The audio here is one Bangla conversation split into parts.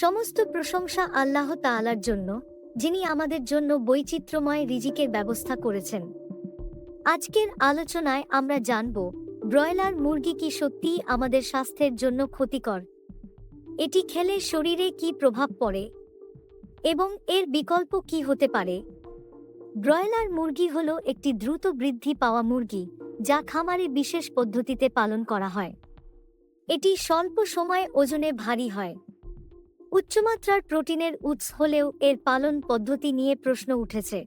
সমস্ত প্রশংসা আল্লাহ তালার জন্য, যিনি আমাদের জন্য বৈচিত্র্যময় রিজিকের ব্যবস্থা করেছেন। আজকের আলোচনায় আমরা জানব, ব্রয়লার মুরগি কি সত্যিই আমাদের স্বাস্থ্যের জন্য ক্ষতিকর? এটি খেলে শরীরে কি প্রভাব পড়ে? এবং এর বিকল্প কি হতে পারে? ব্রয়লার মুরগি হল একটি দ্রুত বৃদ্ধি পাওয়া মুরগি, যা খামারে বিশেষ পদ্ধতিতে পালন করা হয়। এটি স্বল্প সময়ে ওজনে ভারী হয়। উচ্চমাত্রার প্রোটিনের উৎস হলেও এর পালন পদ্ধতি নিয়ে প্রশ্ন উঠেছে।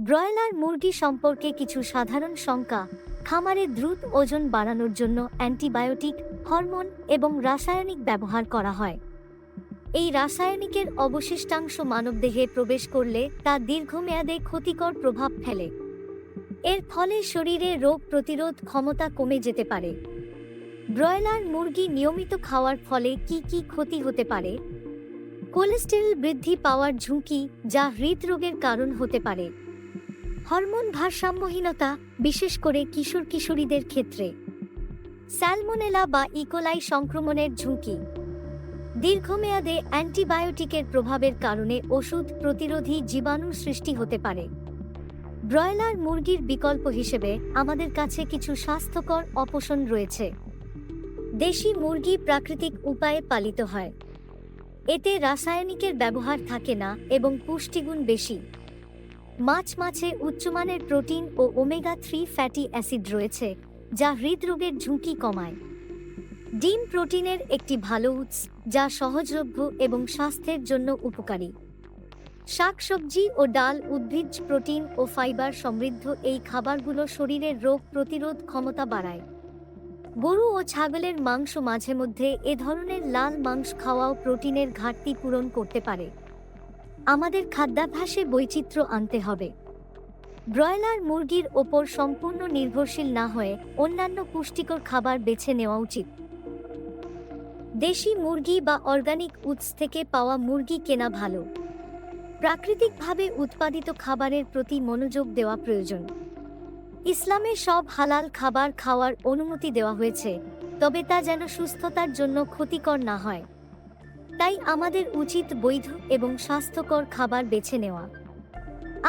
ব্রয়লার মুরগি সম্পর্কে কিছু সাধারণ শঙ্কা খামারে দ্রুত ওজন বাড়ানোর জন্য অ্যান্টিবায়োটিক, হরমোন এবং রাসায়নিক ব্যবহার করা হয়। এই রাসায়নিকের অবশিষ্টাংশ মানবদেহে প্রবেশ করলে তা দীর্ঘমেয়াদে ক্ষতিকর প্রভাব ফেলে। এর ফলে শরীরে রোগ প্রতিরোধ ক্ষমতা কমে যেতে পারে। ব্রয়লার মুরগি নিয়মিত খাওয়ার ফলে কি কি ক্ষতি হতে পারে? কোলেস্টেরল বৃদ্ধি পাওয়ার ঝুঁকি যা হৃদরোগের কারণ হতে পারে। হরমোন ভারসাম্যহীনতা, বিশেষ করে কিশোর কিশোরীদের ক্ষেত্রে। স্যালমোনেলা বা ইকোলাই সংক্রমণের ঝুঁকি। দীর্ঘমেয়াদে অ্যান্টিবায়োটিকের প্রভাবের কারণে ওষুধ প্রতিরোধী জীবাণুর সৃষ্টি হতে পারে। ব্রয়লার মুরগির বিকল্প হিসেবে আমাদের কাছে কিছু স্বাস্থ্যকর অপশন রয়েছে। দেশি মুরগি প্রাকৃতিক উপায়ে পালিত হয়। এতে রাসায়নিকের ব্যবহার থাকে না এবং পুষ্টিগুণ বেশি। মাছ মাছে উচ্চমানের প্রোটিন ও ওমেগা থ্রি ফ্যাটি অ্যাসিড রয়েছে, যা হৃদরোগের ঝুঁকি কমায়। ডিম প্রোটিনের একটি ভালো উৎস, যা সহজলভ্য এবং স্বাস্থ্যের জন্য উপকারী। শাকসবজি ও ডাল উদ্ভিজ্জ প্রোটিন ও ফাইবার সমৃদ্ধ এই খাবারগুলো শরীরের রোগ প্রতিরোধ ক্ষমতা বাড়ায়। গরু ও ছাগলের মাংস মাঝে মধ্যে এ ধরনের লাল মাংস খাওয়াও প্রোটিনের ঘাটতি পূরণ করতে পারে। আমাদের খাদ্যাভ্যাসে বৈচিত্র্য আনতে হবে। ব্রয়লার মুরগির ওপর সম্পূর্ণ নির্ভরশীল না হয়ে অন্যান্য পুষ্টিকর খাবার বেছে নেওয়া উচিত। দেশি মুরগি বা অর্গানিক উৎস থেকে পাওয়া মুরগি কেনা ভালো। প্রাকৃতিকভাবে উৎপাদিত খাবারের প্রতি মনোযোগ দেওয়া প্রয়োজন। ইসলামে সব হালাল খাবার খাওয়ার অনুমতি দেওয়া হয়েছে, তবে তা যেন সুস্থতার জন্য ক্ষতিকর না হয়। তাই আমাদের উচিত বৈধ এবং স্বাস্থ্যকর খাবার বেছে নেওয়া।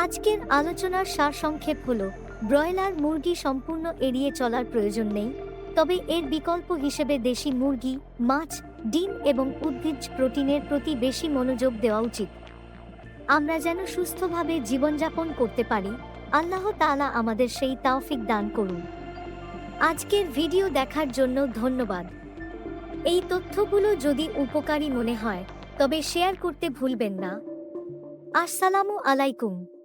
আজকের আলোচনার সারসংক্ষেপ হল, ব্রয়লার মুরগি সম্পূর্ণ এড়িয়ে চলার প্রয়োজন নেই, তবে এর বিকল্প হিসেবে দেশি মুরগি, মাছ, ডিম এবং উদ্ভিজ্জ প্রোটিনের প্রতি বেশি মনোযোগ দেওয়া উচিত। আমরা যেন সুস্থভাবে জীবনযাপন করতে পারি আল্লাহ তালা আমাদের সেই তাওফিক দান করুন। আজকের ভিডিও দেখার জন্য ধন্যবাদ। এই তথ্যগুলো যদি উপকারী মনে হয়, তবে শেয়ার করতে ভুলবেন না। আসসালামু আলাইকুম।